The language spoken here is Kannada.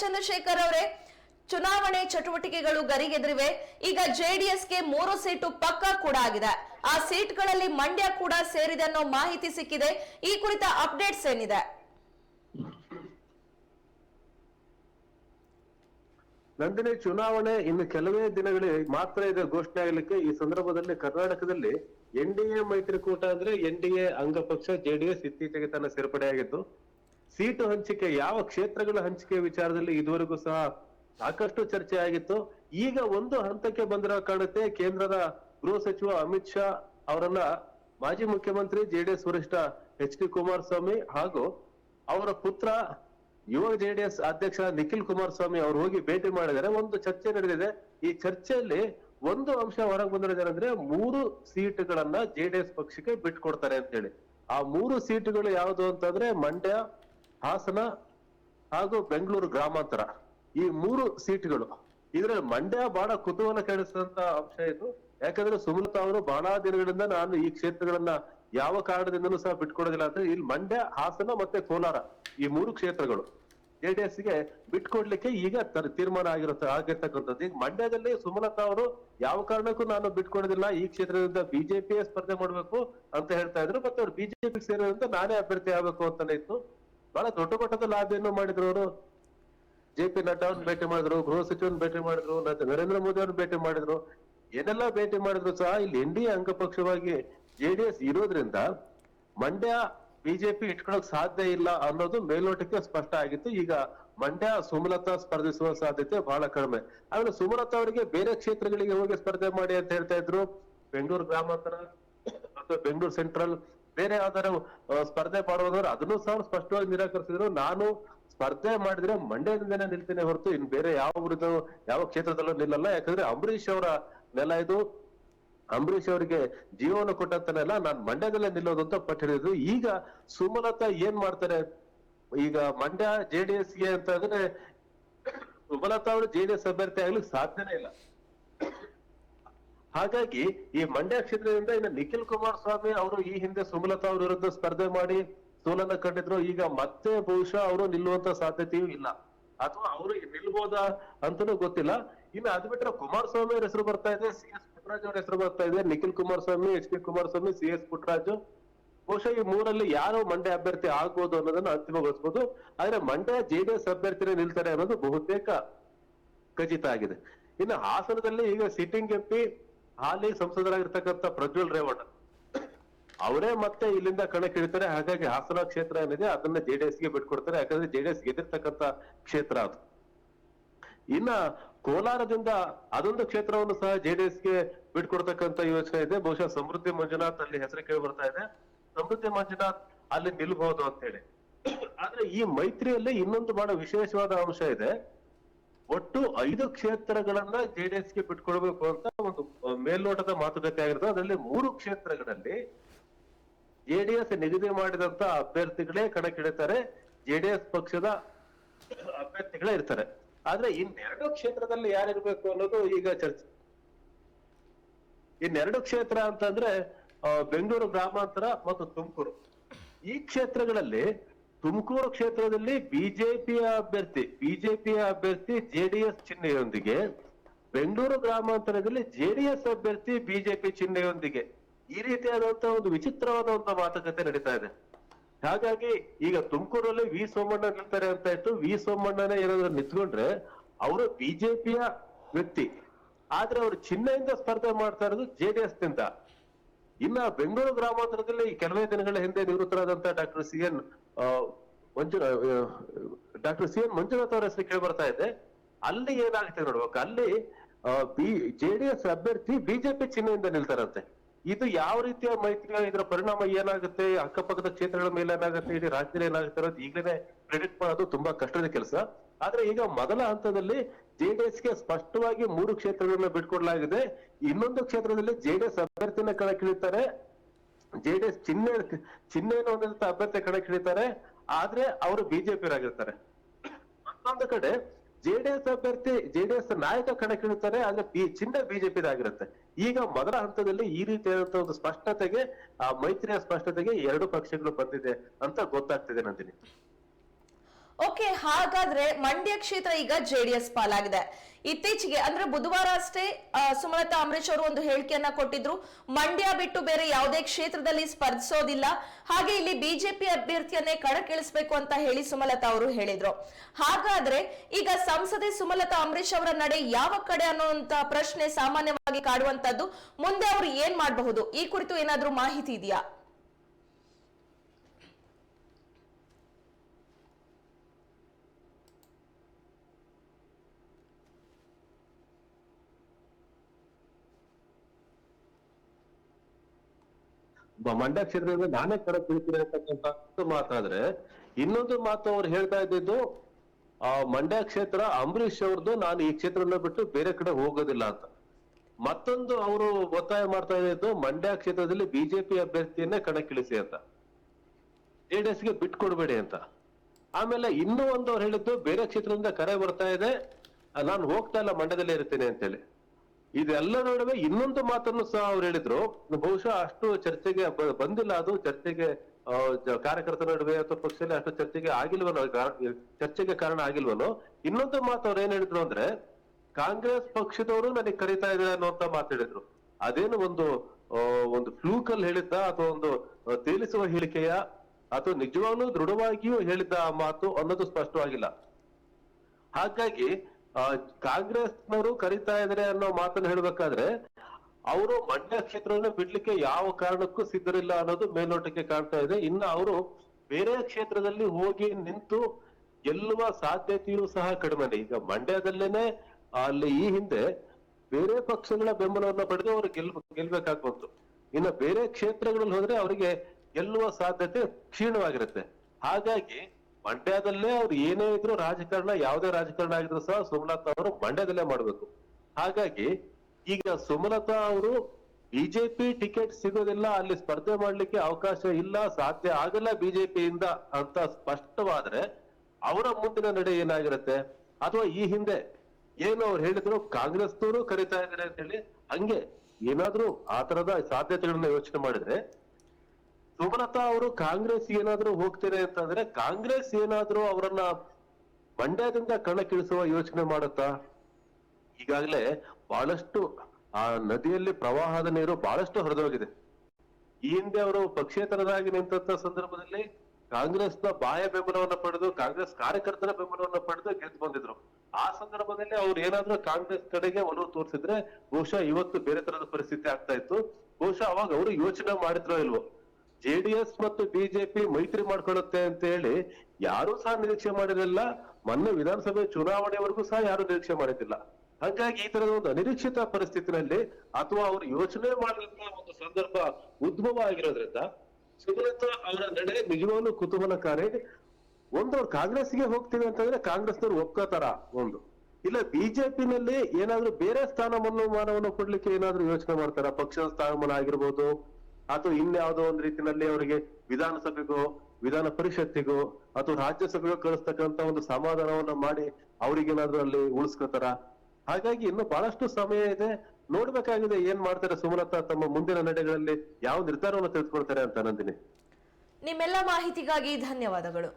ಚಂದ್ರಶೇಖರ್ ಅವರೇ, ಚುನಾವಣೆ ಚಟುವಟಿಕೆಗಳು ಗರಿಗೆದರಿವೆ. ಈಗ ಜೆಡಿಎಸ್ಗೆ ಮೂರು ಸೀಟು ಪಕ್ಕ ಕೂಡ ಆಗಿದೆ. ಆ ಸೀಟ್ಗಳಲ್ಲಿ ಮಂಡ್ಯ ಕೂಡ ಸೇರಿದೆ ಅನ್ನೋ ಮಾಹಿತಿ ಸಿಕ್ಕಿದೆ. ಈ ಕುರಿತ ಅಪ್ಡೇಟ್ಸ್ ಏನಿದೆ? ನಂದಿನಿ, ಚುನಾವಣೆ ಇನ್ನು ಕೆಲವೇ ದಿನಗಳಿಗೆ ಮಾತ್ರ ಇದೆ ಘೋಷಣೆ ಆಗಲಿಕ್ಕೆ. ಈ ಸಂದರ್ಭದಲ್ಲಿ ಕರ್ನಾಟಕದಲ್ಲಿ ಎನ್ ಡಿ ಎ ಮೈತ್ರಿಕೂಟ ಅಂದ್ರೆ ಎನ್ ಡಿ ಎ ಅಂಗಪಕ್ಷ ಜೆಡಿಎಸ್ ಇತ್ತೀಚೆಗೆ ತನ್ನ ಸೇರ್ಪಡೆಯಾಗಿತ್ತು. ಸೀಟು ಹಂಚಿಕೆ, ಯಾವ ಕ್ಷೇತ್ರಗಳ ಹಂಚಿಕೆ ವಿಚಾರದಲ್ಲಿ ಇದುವರೆಗೂ ಸಹ ಸಾಕಷ್ಟು ಚರ್ಚೆ ಆಗಿತ್ತು. ಈಗ ಒಂದು ಹಂತಕ್ಕೆ ಬಂದಿರೋ ಕಾರಣಕ್ಕೆ ಕೇಂದ್ರದ ಗೃಹ ಸಚಿವ ಅಮಿತ್ ಶಾ ಅವರನ್ನ ಮಾಜಿ ಮುಖ್ಯಮಂತ್ರಿ ಜೆಡಿಎಸ್ ವರಿಷ್ಠ ಎಚ್ ಡಿ ಕುಮಾರಸ್ವಾಮಿ ಹಾಗೂ ಅವರ ಪುತ್ರ ಯುವ ಜೆಡಿಎಸ್ ಅಧ್ಯಕ್ಷ ನಿಖಿಲ್ ಕುಮಾರಸ್ವಾಮಿ ಅವರು ಹೋಗಿ ಭೇಟಿ ಮಾಡಿದರೆ ಒಂದು ಚರ್ಚೆ ನಡೆದಿದೆ. ಈ ಚರ್ಚೆಯಲ್ಲಿ ಒಂದು ಅಂಶ ಹೊರಗೆ ಬಂದಿರೋದು ಏನಂದ್ರೆ ಮೂರು ಸೀಟ್ಗಳನ್ನ ಜೆಡಿಎಸ್ ಪಕ್ಷಕ್ಕೆ ಬಿಟ್ಕೊಡ್ತಾರೆ ಅಂತ ಹೇಳಿ ಆ ಮೂರು ಸೀಟುಗಳು ಯಾವುದು ಅಂತಂದ್ರೆ ಮಂಡ್ಯ ಹಾಸನ ಹಾಗೂ ಬೆಂಗಳೂರು ಗ್ರಾಮಾಂತರ ಈ ಮೂರು ಸೀಟ್ಗಳು. ಇದ್ರಲ್ಲಿ ಮಂಡ್ಯ ಬಹಳ ಕುತೂಹಲ ಕೆಡಿಸಿದಂತ ಅಂಶ ಇದು. ಯಾಕಂದ್ರೆ ಸುಮಲತಾ ಅವರು ಬಹಳ ದಿನಗಳಿಂದ ನಾನು ಈ ಕ್ಷೇತ್ರಗಳನ್ನ ಯಾವ ಕಾರಣದಿಂದಲೂ ಸಹ ಬಿಟ್ಕೊಡೋದಿಲ್ಲ ಅಂದ್ರೆ ಇಲ್ಲಿ ಮಂಡ್ಯ, ಹಾಸನ ಮತ್ತೆ ಕೋಲಾರ ಈ ಮೂರು ಕ್ಷೇತ್ರಗಳು ಜೆಡಿಎಸ್ಗೆ ಬಿಟ್ಕೊಡ್ಲಿಕ್ಕೆ ಈಗ ತರ ತೀರ್ಮಾನ ಆಗಿರುತ್ತೆ, ಆಗಿರ್ತಕ್ಕಂಥದ್ದು. ಈಗ ಮಂಡ್ಯದಲ್ಲಿ ಸುಮಲತಾ ಅವರು ಯಾವ ಕಾರಣಕ್ಕೂ ನಾನು ಬಿಟ್ಕೊಡೋದಿಲ್ಲ, ಈ ಕ್ಷೇತ್ರದಿಂದ ಬಿಜೆಪಿ ಸ್ಪರ್ಧೆ ಮಾಡ್ಬೇಕು ಅಂತ ಹೇಳ್ತಾ ಇದ್ರು, ಮತ್ತೆ ಅವ್ರು ಬಿಜೆಪಿ ಸೇರಿದಂತೆ ನಾನೇ ಅಭ್ಯರ್ಥಿ ಆಗ್ಬೇಕು ಅಂತಾನೆ ಇತ್ತು. ಬಹಳ ದೊಡ್ಡ ಮಟ್ಟದ ಲಾಭಿಯನ್ನು ಮಾಡಿದ್ರು ಅವರು. ಜೆ ಪಿ ನಡ್ಡಾ ಭೇಟಿ ಮಾಡಿದ್ರು, ಗೃಹ ಸಚಿವರನ್ನ ಭೇಟಿ ಮಾಡಿದ್ರು ನರೇಂದ್ರ ಮೋದಿ ಅವ್ರನ್ನ ಭೇಟಿ ಮಾಡಿದ್ರು. ಏನೆಲ್ಲ ಭೇಟಿ ಮಾಡಿದ್ರು ಸಹ ಇಲ್ಲಿ ಎನ್ ಡಿ ಎ ಅಂಗಪಕ್ಷವಾಗಿ ಜೆಡಿಎಸ್ ಇರೋದ್ರಿಂದ ಮಂಡ್ಯ ಬಿಜೆಪಿ ಇಟ್ಕೊಳಕ್ ಸಾಧ್ಯ ಇಲ್ಲ ಅನ್ನೋದು ಮೇಲ್ನೋಟಕ್ಕೆ ಸ್ಪಷ್ಟ ಆಗಿತ್ತು. ಈಗ ಮಂಡ್ಯ ಸುಮಲತಾ ಸ್ಪರ್ಧಿಸುವ ಸಾಧ್ಯತೆ ಬಹಳ ಕಡಿಮೆ. ಆಮೇಲೆ ಸುಮಲತಾ ಅವರಿಗೆ ಬೇರೆ ಕ್ಷೇತ್ರಗಳಿಗೆ ಹೋಗಿ ಸ್ಪರ್ಧೆ ಮಾಡಿ ಅಂತ ಹೇಳ್ತಾ ಇದ್ರು. ಬೆಂಗಳೂರು ಗ್ರಾಮಾಂತರ ಅಥವಾ ಬೆಂಗಳೂರು ಸೆಂಟ್ರಲ್ ಬೇರೆ ಯಾವ್ದಾರು ಸ್ಪರ್ಧೆ ಮಾಡುವುದಾದ್ರೆ ಅದನ್ನು ಸಹ ಸ್ಪಷ್ಟವಾಗಿ ನಿರಾಕರಿಸಿದ್ರು. ನಾನು ಸ್ಪರ್ಧೆ ಮಾಡಿದ್ರೆ ಮಂಡ್ಯದಿಂದನೇ ನಿಲ್ತೇನೆ ಹೊರತು ಇನ್ ಬೇರೆ ಯಾವ ಊರಿದ ಯಾವ ಕ್ಷೇತ್ರದಲ್ಲೂ ನಿಲ್ಲಲ್ಲ. ಯಾಕಂದ್ರೆ ಅಂಬರೀಶ್ ಅವರ ನೆಲ ಇದು. ಅಂಬರೀಶ್ ಅವರಿಗೆ ಜೀವನ ಕೊಟ್ಟಂತ ನೆಲ ನಾನ್ ಮಂಡ್ಯದಲ್ಲೇ ನಿಲ್ಲೋದು ಅಂತ ಪಟ್ಟು ಹಿಡಿದ್ರು ಈಗ ಸುಮಲತಾ ಏನ್ ಮಾಡ್ತಾರೆ? ಈಗ ಮಂಡ್ಯ ಜೆಡಿಎಸ್ಗೆ ಅಂತ ಅಂದ್ರೆ, ಸುಮಲತಾ ಅವರು ಜೆಡಿಎಸ್ ಅಭ್ಯರ್ಥಿ ಆಗ್ಲಿಕ್ಕೆ ಸಾಧ್ಯನೇ ಇಲ್ಲ. ಹಾಗಾಗಿ ಈ ಮಂಡ್ಯ ಕ್ಷೇತ್ರದಿಂದ ಇನ್ನು ನಿಖಿಲ್ ಕುಮಾರಸ್ವಾಮಿ ಅವರು ಈ ಹಿಂದೆ ಸುಮಲತಾ ಅವ್ರ ವಿರುದ್ಧ ಸ್ಪರ್ಧೆ ಮಾಡಿ ಸೋಲನ್ನ ಕಂಡಿದ್ರು. ಈಗ ಮತ್ತೆ ಬಹುಶಃ ಅವರು ನಿಲ್ಲುವಂತ ಸಾಧ್ಯತೆಯೂ ಇಲ್ಲ. ಅಥವಾ ಅವರು ನಿಲ್ಬೋದಾ ಅಂತಾನೂ ಗೊತ್ತಿಲ್ಲ. ಇನ್ನು ಅದ್ ಬಿಟ್ರೆ ಕುಮಾರಸ್ವಾಮಿ ಅವ್ರ ಹೆಸರು ಬರ್ತಾ ಇದೆ, ಸಿ ಎಸ್ ಪುಟ್ಟರಾಜ್ ಅವ್ರ ಹೆಸರು ಬರ್ತಾ ಇದೆ, Nikhil Kumaraswamy, H D Kumaraswamy, C S Puttaraju ಬಹುಶಃ ಈ ಮೂರಲ್ಲಿ ಯಾರು ಮಂಡ್ಯ ಅಭ್ಯರ್ಥಿ ಆಗ್ಬೋದು ಅನ್ನೋದನ್ನ ಅಂತಿಮಗೊಳಿಸಬಹುದು ಆದ್ರೆ ಮಂಡ್ಯ ಜೆಡಿಎಸ್ ಅಭ್ಯರ್ಥಿನೇ ನಿಲ್ತಾರೆ ಅನ್ನೋದು ಬಹುತೇಕ ಖಚಿತ ಆಗಿದೆ. ಇನ್ನು ಹಾಸನದಲ್ಲಿ ಈಗ ಸಿಟ್ಟಿಂಗ್ ಎಂ ಪಿ ಹಾಲಿ ಸಂಸದರಾಗಿರ್ತಕ್ಕಂಥ ಪ್ರಜ್ವಲ್ ರೇವಣ್ಣ, ಅವರೇ ಮತ್ತೆ ಇಲ್ಲಿಂದ ಕಣಕ್ಕಿಳಿತಾರೆ. ಹಾಗಾಗಿ ಹಾಸನ ಕ್ಷೇತ್ರ ಏನಿದೆ, ಅದನ್ನ ಜೆಡಿಎಸ್ಗೆ ಬಿಟ್ಕೊಡ್ತಾರೆ. ಯಾಕಂದ್ರೆ ಜೆಡಿಎಸ್ ಗೆದ್ದಿರ್ತಕ್ಕಂಥ ಕ್ಷೇತ್ರ ಅದು. ಇನ್ನ ಕೋಲಾರದಿಂದ ಅದೊಂದು ಕ್ಷೇತ್ರವನ್ನು ಸಹ ಜೆಡಿಎಸ್ಗೆ ಬಿಟ್ಕೊಡ್ತಕ್ಕಂತ ಯೋಚನೆ ಇದೆ. ಬಹುಶಃ ಸಮೃದ್ಧಿ ಮಂಜುನಾಥ್ ಅಲ್ಲಿ ಹೆಸರು ಕೇಳಿ ಬರ್ತಾ ಇದೆ. ಸಮೃದ್ಧಿ ಮಂಜುನಾಥ್ ಅಲ್ಲಿ ನಿಲ್ಬಹುದು ಅಂತ ಹೇಳಿ ಆದ್ರೆ ಈ ಮೈತ್ರಿಯಲ್ಲಿ ಇನ್ನೊಂದು ಬಹಳ ವಿಶೇಷವಾದ ಅಂಶ ಇದೆ. ಒಟ್ಟು ಐದು ಕ್ಷೇತ್ರಗಳನ್ನ ಜೆಡಿಎಸ್ಗೆ ಬಿಟ್ಕೊಡ್ಬೇಕು ಅಂತ ಒಂದು ಮೇಲ್ನೋಟದ ಮಾತುಕತೆ ಆಗಿರುತ್ತೆ ಅದರಲ್ಲಿ ಮೂರು ಕ್ಷೇತ್ರಗಳಲ್ಲಿ ಜೆಡಿಎಸ್ ನಿಗದಿ ಮಾಡಿದಂತ ಅಭ್ಯರ್ಥಿಗಳೇ ಕಣಕ್ಕಿಳಿತಾರೆ. ಜೆಡಿಎಸ್ ಪಕ್ಷದ ಅಭ್ಯರ್ಥಿಗಳೇ ಇರ್ತಾರೆ. ಆದ್ರೆ ಇನ್ನೆರಡು ಕ್ಷೇತ್ರದಲ್ಲಿ ಯಾರಿರ್ಬೇಕು ಅನ್ನೋದು ಈಗ ಚರ್ಚೆ. ಇನ್ನೆರಡು ಕ್ಷೇತ್ರ ಅಂತಂದ್ರೆ ಬೆಂಗಳೂರು ಗ್ರಾಮಾಂತರ ಮತ್ತು ತುಮಕೂರು. ಈ ಕ್ಷೇತ್ರಗಳಲ್ಲಿ ತುಮಕೂರು ಕ್ಷೇತ್ರದಲ್ಲಿ ಬಿಜೆಪಿಯ ಅಭ್ಯರ್ಥಿ ಬಿಜೆಪಿಯ ಅಭ್ಯರ್ಥಿ ಜೆಡಿಎಸ್ ಚಿಹ್ನೆಯೊಂದಿಗೆ, ಬೆಂಗಳೂರು ಗ್ರಾಮಾಂತರದಲ್ಲಿ ಜೆಡಿಎಸ್ ಅಭ್ಯರ್ಥಿ ಬಿಜೆಪಿ ಚಿಹ್ನೆಯೊಂದಿಗೆ. ಈ ರೀತಿಯಾದಂತಹ ಒಂದು ವಿಚಿತ್ರವಾದ ಒಂದು ಮಾತುಕತೆ ನಡೀತಾ ಇದೆ. ಹಾಗಾಗಿ ಈಗ ತುಮಕೂರಲ್ಲಿ ವಿ ಸೋಮಣ್ಣ ನಿಲ್ತಾರೆ ಅಂತ ಇತ್ತು. ವಿ ಸೋಮಣ್ಣನೇ ಏನಾದ್ರು ನಿಂತ್ಕೊಂಡ್ರೆ ಅವರು ಬಿಜೆಪಿಯ ವ್ಯಕ್ತಿ. ಆದ್ರೆ ಅವರು ಚಿಹ್ನೆಯಿಂದ ಸ್ಪರ್ಧೆ ಮಾಡ್ತಾ ಇರೋದು ಜೆಡಿಎಸ್ನಿಂದ ಇನ್ನ ಬೆಂಗಳೂರು ಗ್ರಾಮಾಂತರದಲ್ಲಿ ಕೆಲವೇ ದಿನಗಳ ಹಿಂದೆ ನಿವೃತ್ತರಾದಂತಹ doctor C N Manju doctor C N Manjunath ಅವರ ಹೆಸರು ಕೇಳಿ ಬರ್ತಾ ಇದೆ. ಅಲ್ಲಿ ಏನಾಗುತ್ತೆ ನೋಡ್ಬೇಕು ಅಲ್ಲಿ ಬಿ ಜೆಡಿಎಸ್ ಅಭ್ಯರ್ಥಿ ಬಿಜೆಪಿ ಚಿಹ್ನೆಯಿಂದ ನಿಲ್ತಾರಂತೆ. ಇದು ಯಾವ ರೀತಿಯ ಮೈತ್ರಿ ಇದರ ಪರಿಣಾಮ ಏನಾಗುತ್ತೆ, ಅಕ್ಕಪಕ್ಕದ ಕ್ಷೇತ್ರಗಳ ಮೇಲೆ ಏನಾಗುತ್ತೆ, ಇಡೀ ರಾಜ್ಯದಲ್ಲಿ ಏನಾಗುತ್ತೆ ಅನ್ನೋದು ಈಗಲೇ ಪ್ರೆಡಿಕ್ಟ್ ಮಾಡೋದು ತುಂಬಾ ಕಷ್ಟದ ಕೆಲಸ. ಆದ್ರೆ ಈಗ ಮೊದಲ ಹಂತದಲ್ಲಿ ಜೆಡಿಎಸ್ಗೆ ಸ್ಪಷ್ಟವಾಗಿ ಮೂರು ಕ್ಷೇತ್ರಗಳನ್ನ ಬಿಟ್ಕೊಡ್ಲಾಗಿದೆ. ಇನ್ನೊಂದು ಕ್ಷೇತ್ರದಲ್ಲಿ ಜೆಡಿಎಸ್ ಅಭ್ಯರ್ಥಿನ ಕಣಕ್ಕಿಳಿತಾರೆ. ಜೆಡಿಎಸ್ ಚಿಹ್ನೆ ಚಿಹ್ನೆಯನ್ನು ಹೊಂದಿದಂತ ಅಭ್ಯರ್ಥಿ ಕಣಕ್ಕಿಳಿತಾರೆ. ಆದ್ರೆ ಅವರು ಬಿಜೆಪಿಯವರಾಗಿರ್ತಾರೆ. ಮತ್ತೊಂದು ಕಡೆ ಜೆಡಿಎಸ್ ಅಭ್ಯರ್ಥಿ, ಜೆಡಿಎಸ್ ನಾಯಕ ಕಣಕ್ಕಿಳಿತಾರೆ, ಆದ್ರೆ ಬಿ ಚಿಹ್ನೆ ಬಿಜೆಪಿದಾಗಿರುತ್ತೆ. ಈಗ ಮೊದಲ ಹಂತದಲ್ಲಿ ಈ ರೀತಿಯಾದಂತಹ ಒಂದು ಸ್ಪಷ್ಟತೆಗೆ, ಆ ಮೈತ್ರಿಯ ಸ್ಪಷ್ಟತೆಗೆ ಎರಡು ಪಕ್ಷಗಳು ಬಂದಿದೆ ಅಂತ ಗೊತ್ತಾಗ್ತಿದೆ ನಂದಿನಿ. ಓಕೆ, ಹಾಗಾದ್ರೆ ಮಂಡ್ಯ ಕ್ಷೇತ್ರ ಈಗ ಜೆಡಿಎಸ್ ಪಾಲಾಗಿದೆ. ಇತ್ತೀಚೆಗೆ, ಅಂದ್ರೆ ಬುಧವಾರ ಅಷ್ಟೇ ಸುಮಲತಾ ಅಂಬರೀಶ್ ಅವರು ಒಂದು ಹೇಳಿಕೆಯನ್ನ ಕೊಟ್ಟಿದ್ರು. ಮಂಡ್ಯ ಬಿಟ್ಟು ಬೇರೆ ಯಾವುದೇ ಕ್ಷೇತ್ರದಲ್ಲಿ ಸ್ಪರ್ಧಿಸೋದಿಲ್ಲ. ಹಾಗೆ ಇಲ್ಲಿ ಬಿಜೆಪಿ ಅಭ್ಯರ್ಥಿಯನ್ನೇ ಕಣಕ್ಕಿಳಿಸಬೇಕು ಅಂತ ಹೇಳಿ ಸುಮಲತಾ ಅವರು ಹೇಳಿದ್ರು. ಹಾಗಾದ್ರೆ ಈಗ ಸಂಸದೆ ಸುಮಲತಾ ಅಂಬರೀಶ್ ಅವರ ನಡೆ ಯಾವ ಕಡೆ ಅನ್ನುವಂತ ಪ್ರಶ್ನೆ ಸಾಮಾನ್ಯವಾಗಿ ಕಾಡುವಂತದ್ದು, ಮುಂದೆ ಅವರು ಏನ್ ಮಾಡಬಹುದು? ಈ ಕುರಿತು ಏನಾದ್ರೂ ಮಾಹಿತಿ ಇದೆಯಾ ಬ- ಮಂಡ್ಯ ಕ್ಷೇತ್ರದಿಂದ ನಾನೇ ಕಡೆ ಬೀಳ್ತೀನಿ ಅಂತಕ್ಕಂಥ ಮಾತಾದ್ರೆ, ಇನ್ನೊಂದು ಮಾತು ಅವ್ರು ಹೇಳ್ತಾ ಇದ್ದಿದ್ದು, ಆ ಮಂಡ್ಯ ಕ್ಷೇತ್ರ ಅಂಬರೀಷ್ ಅವ್ರದ್ದು ನಾನು ಈ ಕ್ಷೇತ್ರನ ಬಿಟ್ಟು ಬೇರೆ ಕಡೆ ಹೋಗೋದಿಲ್ಲ ಅಂತ. ಮತ್ತೊಂದು ಅವರು ಒತ್ತಾಯ ಮಾಡ್ತಾ ಇದ್ದು ಮಂಡ್ಯ ಕ್ಷೇತ್ರದಲ್ಲಿ ಬಿಜೆಪಿ ಅಭ್ಯರ್ಥಿಯನ್ನೇ ಕಣಕ್ಕಿಳಿಸಿ ಅಂತ. ಜೆಡಿಎಸ್ಗೆ ಬಿಟ್ಕೊಡ್ಬೇಡಿ ಅಂತ. ಆಮೇಲೆ ಇನ್ನೂ ಒಂದು ಅವ್ರು ಹೇಳಿದ್ದು, ಬೇರೆ ಕ್ಷೇತ್ರದಿಂದ ಕರೆ ಬರ್ತಾ ಇದೆ, ನಾನು ಹೋಗ್ತಾ ಇಲ್ಲ ಮಂಡ್ಯದಲ್ಲೇ ಇರ್ತೀನಿ ಅಂತೇಳಿ. ಇದೆಲ್ಲ ನಡುವೆ ಇನ್ನೊಂದು ಮಾತನ್ನು ಸಹ ಅವ್ರು ಹೇಳಿದ್ರು. ಬಹುಶಃ ಅಷ್ಟು ಚರ್ಚೆಗೆ ಬಂದಿಲ್ಲ ಅದು. ಚರ್ಚೆಗೆ ಕಾರ್ಯಕರ್ತರ ನಡುವೆ ಅಥವಾ ಪಕ್ಷದಲ್ಲಿ ಅಷ್ಟು ಚರ್ಚೆಗೆ ಆಗಿಲ್ವನೋ ಚರ್ಚೆಗೆ ಕಾರಣ ಆಗಿಲ್ವನೋ, ಇನ್ನೊಂದು ಮಾತು ಅವ್ರು ಏನ್ ಹೇಳಿದ್ರು ಅಂದ್ರೆ, ಕಾಂಗ್ರೆಸ್ ಪಕ್ಷದವರು ನನಗೆ ಕರೀತಾ ಇದ್ದಾರೆ ಅನ್ನುವಂತ ಹೇಳಿದ್ರು. ಅದೇನು ಒಂದು ಒಂದು ಫ್ಲೂಕಲ್ ಹೇಳಿದ್ದ ಅಥವಾ ಒಂದು ತೇಲಿಸುವ ಹೇಳಿಕೆಯ ಅಥವಾ ನಿಜವಾಗ್ಲೂ ದೃಢವಾಗಿಯೂ ಹೇಳಿದ್ದ ಆ ಮಾತು ಅನ್ನೋದು ಸ್ಪಷ್ಟವಾಗಿಲ್ಲ. ಹಾಗಾಗಿ ಕಾಂಗ್ರೆಸ್ನವರು ಕರೀತಾ ಇದ್ದಾರೆ ಅನ್ನೋ ಮಾತನ್ನ ಹೇಳ್ಬೇಕಾದ್ರೆ, ಅವರು ಮಂಡ್ಯ ಕ್ಷೇತ್ರವನ್ನು ಬಿಡ್ಲಿಕ್ಕೆ ಯಾವ ಕಾರಣಕ್ಕೂ ಸಿದ್ಧರಿಲ್ಲ ಅನ್ನೋದು ಮೇಲ್ನೋಟಕ್ಕೆ ಕಾಣ್ತಾ ಇದೆ. ಇನ್ನು ಅವರು ಬೇರೆ ಕ್ಷೇತ್ರದಲ್ಲಿ ಹೋಗಿ ನಿಂತು ಗೆಲ್ಲುವ ಸಾಧ್ಯತೆಯೂ ಸಹ ಕಡಿಮೆನೆ ಈಗ ಮಂಡ್ಯದಲ್ಲೇನೆ, ಅಲ್ಲಿ ಈ ಹಿಂದೆ ಬೇರೆ ಪಕ್ಷಗಳ ಬೆಂಬಲವನ್ನ ಪಡೆದು ಅವರು ಗೆಲ್ ಗೆಲ್ಬೇಕಾಗ್ ಬಂತು ಇನ್ನು ಬೇರೆ ಕ್ಷೇತ್ರಗಳಲ್ಲಿ ಹೋದ್ರೆ ಅವರಿಗೆ ಗೆಲ್ಲುವ ಸಾಧ್ಯತೆ ಕ್ಷೀಣವಾಗಿರುತ್ತೆ. ಹಾಗಾಗಿ ಮಂಡ್ಯದಲ್ಲೇ ಅವ್ರು ಏನೇ ಇದ್ರು ರಾಜಕಾರಣ, ಯಾವುದೇ ರಾಜಕಾರಣ ಆಗಿದ್ರು ಸಹ ಸುಮಲತಾ ಅವರು ಮಂಡ್ಯದಲ್ಲೇ ಮಾಡ್ಬೇಕು. ಹಾಗಾಗಿ ಈಗ ಸುಮಲತಾ ಅವರು ಬಿಜೆಪಿ ಟಿಕೆಟ್ ಸಿಗೋದಿಲ್ಲ, ಅಲ್ಲಿ ಸ್ಪರ್ಧೆ ಮಾಡ್ಲಿಕ್ಕೆ ಅವಕಾಶ ಇಲ್ಲ, ಸಾಧ್ಯ ಆಗಲ್ಲ ಬಿಜೆಪಿಯಿಂದ ಅಂತ ಸ್ಪಷ್ಟವಾದ್ರೆ ಅವರ ಮುಂದಿನ ನಡೆ ಏನಾಗಿರುತ್ತೆ? ಅಥವಾ ಈ ಹಿಂದೆ ಏನು ಅವ್ರು ಹೇಳಿದ್ರು, ಕಾಂಗ್ರೆಸ್ನವರು ಕರಿತಾ ಇದ್ದಾರೆ ಅಂತ ಹೇಳಿ, ಹಂಗೆ ಏನಾದ್ರೂ ಆ ತರದ ಸಾಧ್ಯತೆಗಳನ್ನ ಯೋಚನೆ ಮಾಡಿದ್ರೆ ಸುಮಲತಾ ಅವರು ಕಾಂಗ್ರೆಸ್ ಏನಾದ್ರೂ ಹೋಗ್ತಾರೆ ಅಂತಂದ್ರೆ ಕಾಂಗ್ರೆಸ್ ಏನಾದ್ರೂ ಅವರನ್ನ ಮಂಡ್ಯದಿಂದ ಕಣಕ್ಕಿಳಿಸುವ ಯೋಚನೆ ಮಾಡುತ್ತಾ? ಈಗಾಗಲೇ ಬಹಳಷ್ಟು, ಆ ನದಿಯಲ್ಲಿ ಪ್ರವಾಹದ ನೀರು ಬಹಳಷ್ಟು ಹರಿದೋಗಿದೆ. ಈ ಹಿಂದೆ ಅವರು ಪಕ್ಷೇತರರಾಗಿ ನಿಂತ ಸಂದರ್ಭದಲ್ಲಿ ಕಾಂಗ್ರೆಸ್ನ ಬಾಹ್ಯ ಬೆಂಬಲವನ್ನ ಪಡೆದು, ಕಾಂಗ್ರೆಸ್ ಕಾರ್ಯಕರ್ತರ ಬೆಂಬಲವನ್ನ ಪಡೆದು ಗೆದ್ದು ಬಂದಿದ್ರು. ಆ ಸಂದರ್ಭದಲ್ಲಿ ಅವ್ರು ಏನಾದ್ರೂ ಕಾಂಗ್ರೆಸ್ ಕಡೆಗೆ ಒಲವು ತೋರಿಸಿದ್ರೆ ಬಹುಶಃ ಇವತ್ತು ಬೇರೆ ತರದ ಪರಿಸ್ಥಿತಿ ಆಗ್ತಾ ಇತ್ತು. ಬಹುಶಃ ಅವಾಗ ಅವರು ಯೋಚನೆ ಮಾಡಿದ್ರೋ ಇಲ್ವೋ? ಜೆಡಿಎಸ್ ಮತ್ತು ಬಿಜೆಪಿ ಮೈತ್ರಿ ಮಾಡ್ಕೊಳ್ಳುತ್ತೆ ಅಂತ ಹೇಳಿ ಯಾರು ಸಹ ನಿರೀಕ್ಷೆ ಮಾಡಿರಲಿಲ್ಲ. ಮೊನ್ನೆ ವಿಧಾನಸಭೆ ಚುನಾವಣೆವರೆಗೂ ಸಹ ಯಾರು ನಿರೀಕ್ಷೆ ಮಾಡಿದ್ದಿಲ್ಲ. ಹಾಗಾಗಿ ಈ ತರದ ಒಂದು ಅನಿರೀಕ್ಷಿತ ಪರಿಸ್ಥಿತಿನಲ್ಲಿ ಅಥವಾ ಅವರು ಯೋಚನೆ ಮಾಡಿದಂತಹ ಒಂದು ಸಂದರ್ಭ ಉದ್ಭವ ಆಗಿರೋದ್ರಿಂದ ಸುಮಲತಾ ಅವರ ನಡೆ ನಿಜವಾಗ್ಲೂ ಕುತೂಹಲಕಾರಿ. ಒಂದು ಅವ್ರು ಕಾಂಗ್ರೆಸ್ಗೆ ಹೋಗ್ತೀವಿ ಅಂತಂದ್ರೆ ಕಾಂಗ್ರೆಸ್ನವ್ರು ಒಪ್ಕೋತಾರ ಒಂದು. ಇಲ್ಲ ಬಿಜೆಪಿನಲ್ಲಿ ಏನಾದ್ರೂ ಬೇರೆ ಸ್ಥಾನಮಾನವನ್ನು ಕೊಡ್ಲಿಕ್ಕೆ ಏನಾದ್ರೂ ಯೋಚನೆ ಮಾಡ್ತಾರ? ಪಕ್ಷದ ಸ್ಥಾನಮಾನ ಆಗಿರ್ಬೋದು ಅಥವಾ ಇನ್ಯಾವುದೋ ಒಂದು ರೀತಿಯಲ್ಲಿ ಅವರಿಗೆ ವಿಧಾನಸಭೆಗೋ, ವಿಧಾನ ಪರಿಷತ್ತಿಗೋ ಅಥವಾ ರಾಜ್ಯಸಭೆಗೋ ಕಳಿಸ್ತಕ್ಕಂತ ಒಂದು ಸಮಾಧಾನವನ್ನ ಮಾಡಿ ಅವ್ರಿಗೇನಾದ್ರೂ ಅಲ್ಲಿ ಉಳಿಸ್ಕೋತಾರ ಹಾಗಾಗಿ ಇನ್ನು ಬಹಳಷ್ಟು ಸಮಯ ಇದೆ. ನೋಡ್ಬೇಕಾಗಿದೆ ಏನ್ ಮಾಡ್ತಾರೆ ಸುಮಲತಾ ತಮ್ಮ ಮುಂದಿನ ನಡೆಗಳಲ್ಲಿ ಯಾವ ನಿರ್ಧಾರವನ್ನು ತೆಗೆದುಕೊಳ್ತಾರೆ ಅಂತ ನಂದಿನಿ. ನಿಮ್ಮೆಲ್ಲ ಮಾಹಿತಿಗಾಗಿ ಧನ್ಯವಾದಗಳು.